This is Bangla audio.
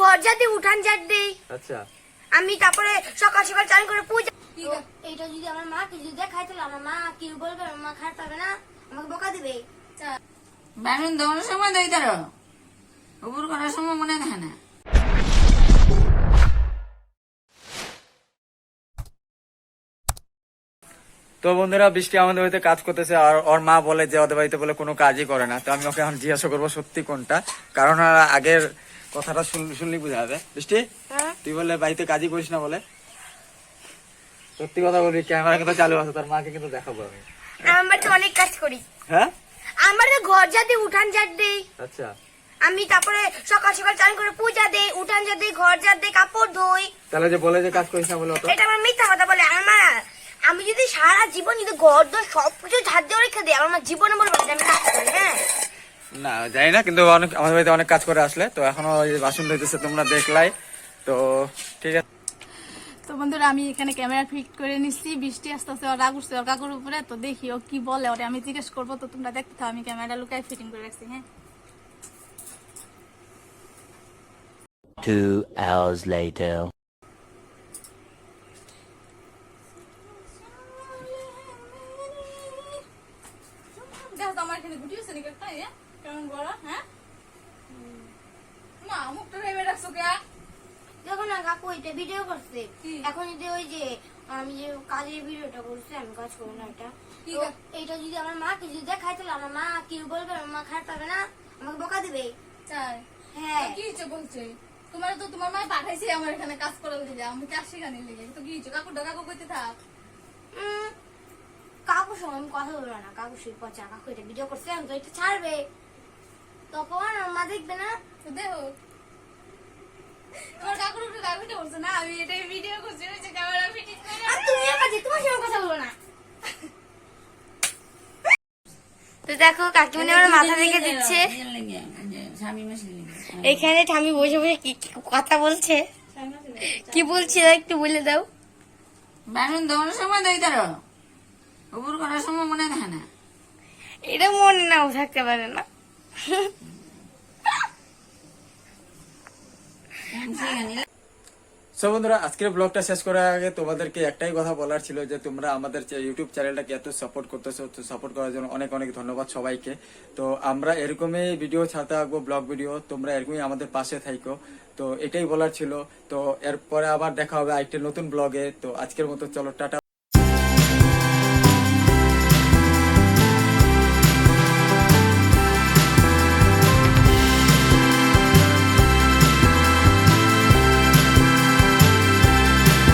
ঘর যাতে উঠান যাত দেই। আচ্ছা। আমি তারপরে সকাল সকাল চান করে পূজা তো এইটা যদি আমার মাকে যদি দেখাই তাহলে আমার মা কি বলবে? আমার মা খারাপ পাবে না? আমাকে বকা দিবে? বানুন দেওয়ার সময় দেই তার উপর করার সময় মনে থাকে না। তো বন্ধুরা বৃষ্টি আমাদের বাড়িতে কাজ করতেছে আর ওর মা বলে যে ওদের বাড়িতে বলে কোনো কাজই করে না। তো আমি ওকে এখন জিজ্ঞাসা করব সত্যি কোনটা? কারণ আগের কথাটা শুনলি বোঝা যাবে বৃষ্টি হ্যাঁ? তুই বলে বাড়িতে কাজই করিস না বলে। সত্যি কথা বলবি ক্যামেরা কিন্তু চালু আছে তোর মাকে কিন্তু দেখাবো আমি। আমার তো অনেক কাজ করি। হ্যাঁ? আমার তো ঘর উঠান দেই। আচ্ছা। আমি তারপরে সকাল সকাল চান করে পূজা দেই উঠান যাত দেই ঘর যাত দেই কাপড় ধুই। তাহলে যে বলে যে কাজ করিস না বলে এটা আমার মিথ্যা কথা বলে আমার আমি যদি সারা জীবন যদি ঘর দোর সবকিছু ঝাড় দিয়ে রেখে দিই আমার জীবনে বলব আমি কাজ করি হ্যাঁ? না জানি না কিন্তু অনেক আমাদের বাড়িতে অনেক কাজ করে আসলে তো এখনও ওই বাসন ধুইতেছে তোমরা দেখলাই তো ঠিক আছে তো বন্ধুরা আমি এখানে ক্যামেরা ফিট করে নিচ্ছি বৃষ্টি আস্তে আস্তে ওর রাগ উঠছে ওর কাকুর উপরে তো দেখি ও কি বলে ওরে আমি জিজ্ঞেস করব তো তোমরা দেখতে থাও আমি ক্যামেরা লুকাই ফিটিং করে রাখছি হ্যাঁ Two hours later. আমার এখানে গুটি আছে নাকি একটা? কেমন বড় হ্যাঁ? মা মুখটা ভেবে রাখছো কে? দেখো না কাকু এটা ভিডিও করছে। এখন যদি ওই যে আমি যে কাজের ভিডিওটা করছি আমি কাজ করব না এটা। কি? এইটা যদি আমার মাকে যদি দেখাই তাহলে আমার মা কি বলবে আমার মা খারাপ পাবে না আমাকে বকা দিবে। হ্যাঁ। কি হচ্ছে বলছে? তোমার তো তোমার মায় পাঠাইছে আমার এখানে কাজ করার দিলে আমি কাজ শেখানি লেগে? তো কি হচ্ছে কাকুর কাকু কইতে থাক। কাকুর সঙ্গে আমি কথা বলব না কাকু সেই পচা কাকু এটা ভিডিও করছে আমি তো এটা ছাড়বে। তখন আমার মা দেখবে না। তো দেখো তোমার কাকুর উপরে না আমি এটাই ভিডিও করছি ওই যে ক্যামেরা ফিটিং করে আর তুমিও কাজে তোমার সঙ্গে কথা বলব না। তো দেখো কাকিমনি আমার মাথা থেকে দিচ্ছে। এখানে ঠামি বসে বসে কি কি কথা বলছে? কি বলছে একটু বলে দাও। বানুন দেওয়ার সময় দেই তার উপর করার সময় মনে থাকে না। এটা মনে নাও থাকতে পারে না। সো বন্ধুরা, আজকের ব্লগটা শেষ করার আগে তোমাদেরকে একটাই কথা বলার ছিল যে তোমরা আমাদের ইউটিউব চ্যানেলটাকে এত সাপোর্ট করতেছো, তো সাপোর্ট করার জন্য অনেক অনেক ধন্যবাদ সবাইকে। তো আমরা এরকমই ভিডিও ছাড়তে থাকব ব্লগ ভিডিও তোমরা এরকমই আমাদের পাশে থাইকো। তো এটাই বলার ছিল। তো এরপরে আবার দেখা হবে আরেকটা নতুন ব্লগে তো আজকের মতো চলো, টাটা।